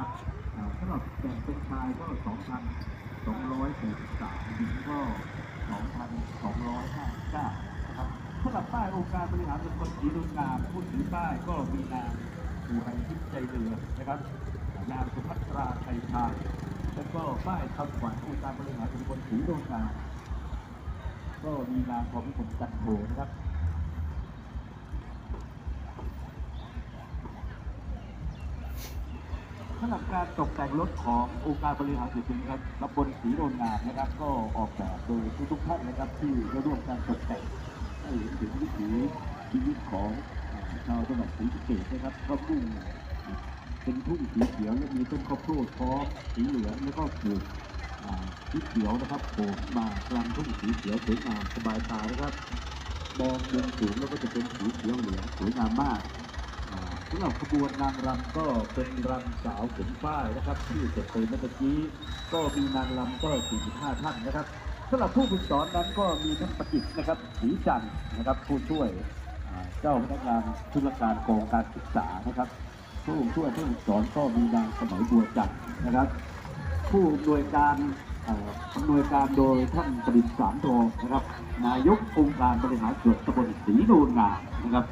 นะครับอ่าสำหรับแบ่งเป็นชายก็ 2,263หญิงก็ 2,259นะครับสำหรับป้ายองค์การบริหารส่วนตำบลศรีดุงามผู้ถือป้ายก็มีนางอุไรทิพย์ใจเรือนะครับ นางสุภัตราไทยทาแล้วก็ป้ายคำขวัญองค์การบริหารส่วนตำบลศรีดุงามก็มีนางของผมจันโทนะครับ สำหรับการตกแต่งรถขององค์การบริหารส่วนตำบลครับตำบลศรีโรนงามนะครับ ก็ออกแบบโดยทุกๆท่านนะครับ ที่ได้ร่วมการตกแต่งให้เห็นถึงวิถีชีวิตของชาวจังหวัดศรีสะเกษนะครับก็พุ่งเป็นทุ่งสีเขียวและมีต้นข้าวโพดพร้อมสีเหลืองแล้วก็ปลูกอ่าสีเขียวนะครับโผล่มากลางทุ่งสีเขียวสวยงามสบายตานะครับมองมุมสูงแล้วก็จะเป็นสีเขียวเหลืองสวยงามมาก หรับขบวนนางรำก็เป็นรำสาวขนฝ้ายนะครับที่เสร็จไปเมื่อกี้ก็มีนางรำก็ 45 ท่านนะครับสำหรับผู้ฝึกสอนนั้นก็มีทั้งประกิตนะครับศรีจันนะครับ ผู้ช่วยเจ้าพนักงานธุรการกองการศึกษานะครับ ผู้ช่วยผู้ฝึกสอนก็มีนางสมัยบัวจันนะครับ ผู้อำนวยการอำนวยการโดยท่านประดิษฐ์สามโทนะครับ นายกองค์การบริหารส่วนตำบลศรีโนนงามนะครับ